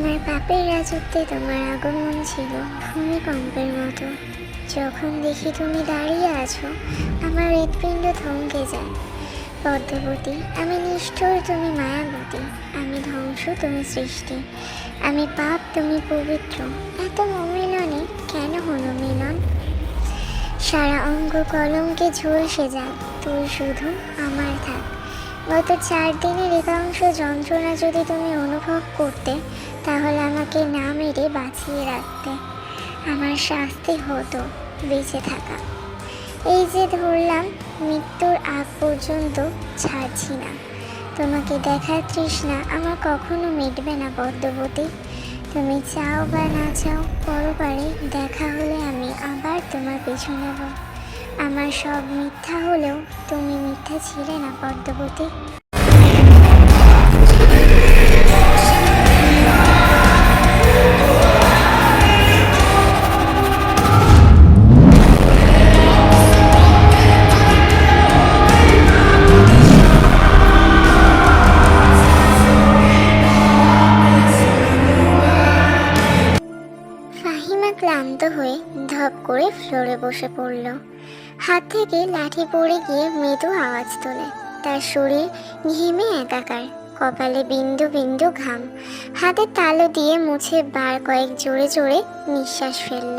আমার পাপের রাজত্বে তোমার আগমন ছিল। ভূমিকম্পের মতো। যখন দেখি তুমি দাঁড়িয়ে আছো, আমার হৃৎপিণ্ড থমকে যায়। পদ্মবতী আমি নিষ্ঠুর, তুমি মায়াবতী। আমি ধ্বংস, তুমি সৃষ্টি। আমি পাপ, তুমি পবিত্র। এত অমিলনে কেন হলো মিলন? সারা অঙ্গ কলমকে ঝলসে যাক তুই শুধু আমার থাক। গত চার দিনের একাংশ যন্ত্রণা যদি তুমি অনুভব করতে তাহলে আমাকে না মেরে বাঁচিয়ে রাখতে আমার শাস্তি হতো বেঁচে থাকা। এই যে ধরলাম, মৃত্যুর আগ পর্যন্ত ছাড়ছি না। তোমাকে দেখার তৃষ্ণা আমার কখনো মিটবে না পদ্মবতী তুমি চাও বা না চাও, পরপারে দেখা হলে আমি আবার তোমার পিছু নেব। আমার সব মিথ্যা হলেও তুমি মিথ্যা ছিলে না পদ্মবতী ক্লান্ত হয়ে ধপ করে ফ্লোরে বসে পড়ল। হাত থেকে লাঠি পড়ে গিয়ে মৃদু আওয়াজ তোলে। তার শরীর ঘেমে একাকার, কপালে বিন্দু বিন্দু ঘাম। হাতে তালো দিয়ে মুছে বার কয়েক জোরে জোরে নিঃশ্বাস ফেলল।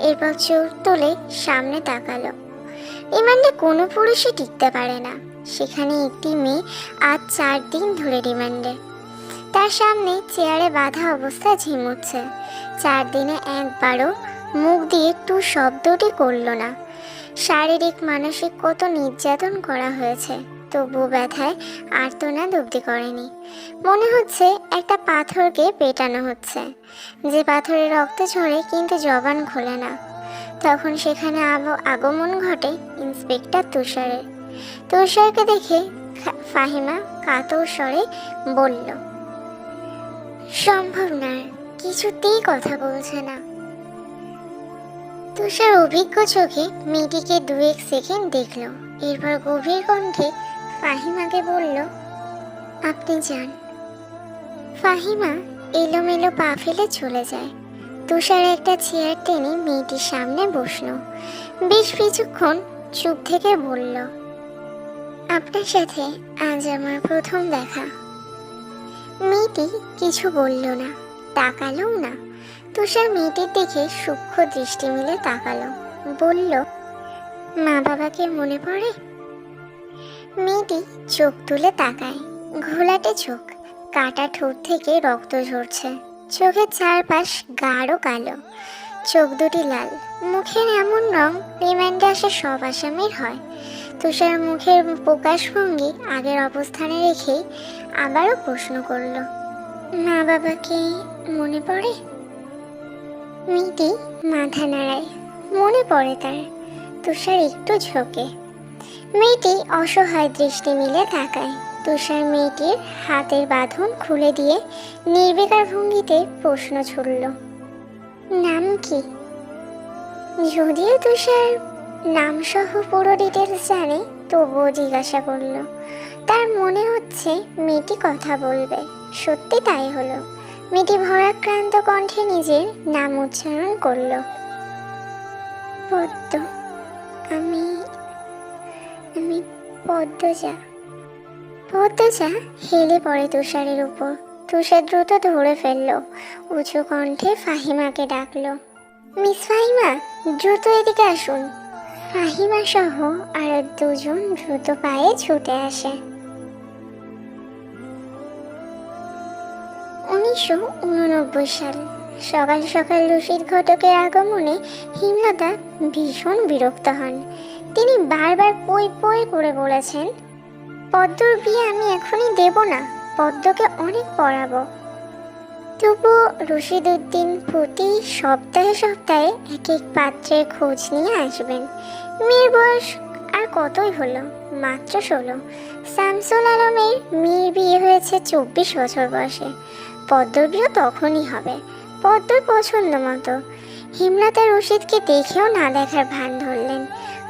এরপর চোখ তুলে সামনে তাকালো। রিমান্ডে কোনো পুরুষই টিকতে পারে না। সেখানে একটি মেয়ে আজ চার দিন ধরে রিমান্ডে। তার সামনে চেয়ারে বাঁধা অবস্থায় ঝিমুচ্ছে। চার দিনে একবারও মুখ দিয়ে টু শব্দটি করল না। শারীরিক, মানসিক কত নির্যাতন করা হয়েছে, তবু ব্যথায় আর্তনাদ অব্দি করেনি। মনে হচ্ছে একটা পাথরকে পেটানো হচ্ছে। যে পাথরে রক্ত ঝরে কিন্তু জবান খোলে না। তখন সেখানে আগমন ঘটে ইন্সপেক্টর তুষারের। তুষারকে দেখে ফাহিমা কাতর স্বরে বলল সম্ভব না, কিছুতেই কথা বলছে না। তুষার অভিজ্ঞ চোখে মেয়েটিকে দু এক সেকেন্ড দেখল, এরপর গভীর কণ্ঠে ফাহিমাকে বলল, আপনি যান। ফাহিমা এলোমেলো পা ফেলে চলে যায়। তুষার একটা চেয়ার টেনে মেয়েটির সামনে বসল। বেশ কিছুক্ষণ চুপ থেকে বলল, আপনার সাথে আজ আমার প্রথম দেখা। মেয়েটি কিছু বলল না, তাকালোও না। তুষার মেয়েটির দিকে সূক্ষ্ম দৃষ্টি মিলে তাকালো, বলল, মা বাবাকে মনে পড়ে? মেয়েটি চোখ তুলে তাকায়, ঘোলাটে চোখ, কাটা ঠোঁট থেকে রক্ত ঝরছে। চোখের চারপাশ গাঢ় কালো, চোখ দুটি লাল, মুখের এমন রং রিমান্ডে আসে সব আসামির হয়। তুষার মুখের প্রকাশভঙ্গি আগের অবস্থানে রেখেই আবারও প্রশ্ন করল, মা বাবাকে মনে পড়ে? মেয়েটি মাথা নাড়ায় মনে পড়ে তার। তুষার একটু ঝোঁকে। মেয়েটি অসহায় দৃষ্টি মিলে তাকায়। তুষার মেয়েটির হাতের বাঁধন খুলে দিয়ে নির্বিকার ভঙ্গিতে প্রশ্ন ছুড়ল, নাম কি? যদিও তুষার নাম সহ পুরো ডিটেলস জানে, তবুও জিজ্ঞাসা করল। তার মনে হচ্ছে মেয়েটি কথা বলবে। সত্যি তাই হলো। মেয়েটি ভরাক্রান্ত কণ্ঠে নিজের নাম উচ্চারণ করল। পদ্ম, আমি আমি পদ্মজা। পদ্মজা হেলে পড়ে তুষারের উপর। তুষার দ্রুত ধরে ফেলল। উঁচু কণ্ঠে ফাহিমাকে ডাকলো, মিস ফাহিমা, দ্রুত এদিকে আসুন। ফাহিমা সহ আরও দুজন দ্রুত পায়ে ছুটে আসে। উনিশশো উননব্বই সাল, সকাল সকাল রশিদ ঘটকের আগমনে হিমলতা ভীষণ বিরক্ত হন। তিনি বারবার পই পই করে বলেছেন, পদ্মর বিয়ে আমি এখনই দেব না, পদ্মকে অনেক পড়াবো। তবু রশিদ উদ্দিন প্রতি সপ্তাহে সপ্তাহে এক এক পাত্রের খোঁজ নিয়ে আসবেন। মেয়ের বয়স আর কতই হলো? মাত্র ষোলো। শামসুল আলমের মেয়ের বিয়ে হয়েছে চব্বিশ বছর বয়সে। পদ্মর বিয়ে তখনই হবে। পদ্মর পছন্দ মতো। হিমলতা রশিদকে দেখেও না দেখার ভান ধরলেন।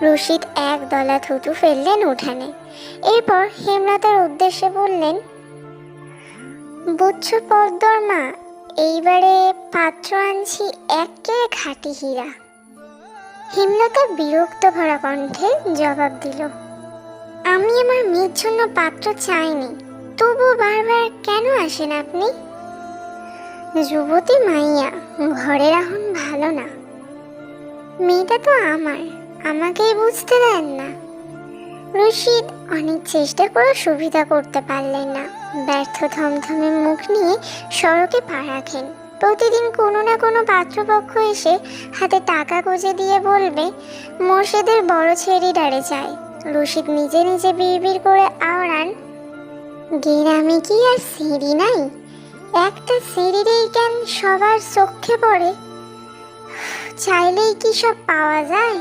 রশিদ এক দলা থুতু ফেললেন উঠানে। এরপর হেমলতার উদ্দেশ্যে বললেন, বুঝছ পদ্মর মা এইবারে পাত্র আনছি একে খাঁটি হীরা। হেমলতা বিরক্ত ভরা কণ্ঠে জবাব দিল, আমি আমার মেয়ের জন্য পাত্র চাইনি তবু বারবার কেন আসেন আপনি? যুবতী মাইয়া ঘরে রাখুন ভালো না। মেয়েটা তো আমার, আমাকেই বুঝতে দেন না। রশিদ অনেক চেষ্টা করে সুবিধা করতে পারলেন না। ব্যর্থ থমথমে মুখ নিয়ে সড়কে পা রাখেন। প্রতিদিন কোনো না কোনো পাত্রপক্ষ এসে হাতে টাকা গুজে দিয়ে বলবে, মোর্শেদের বড় ছেড়ি ডারে চায় রশিদ নিজে নিজে বিড়বিড় করে আওড়ান গ্রামে কি আর সিঁড়ি নাই? একটা সিঁড়িরেই কেন সবার চোখে পড়ে। চাইলেই কি সব পাওয়া যায়?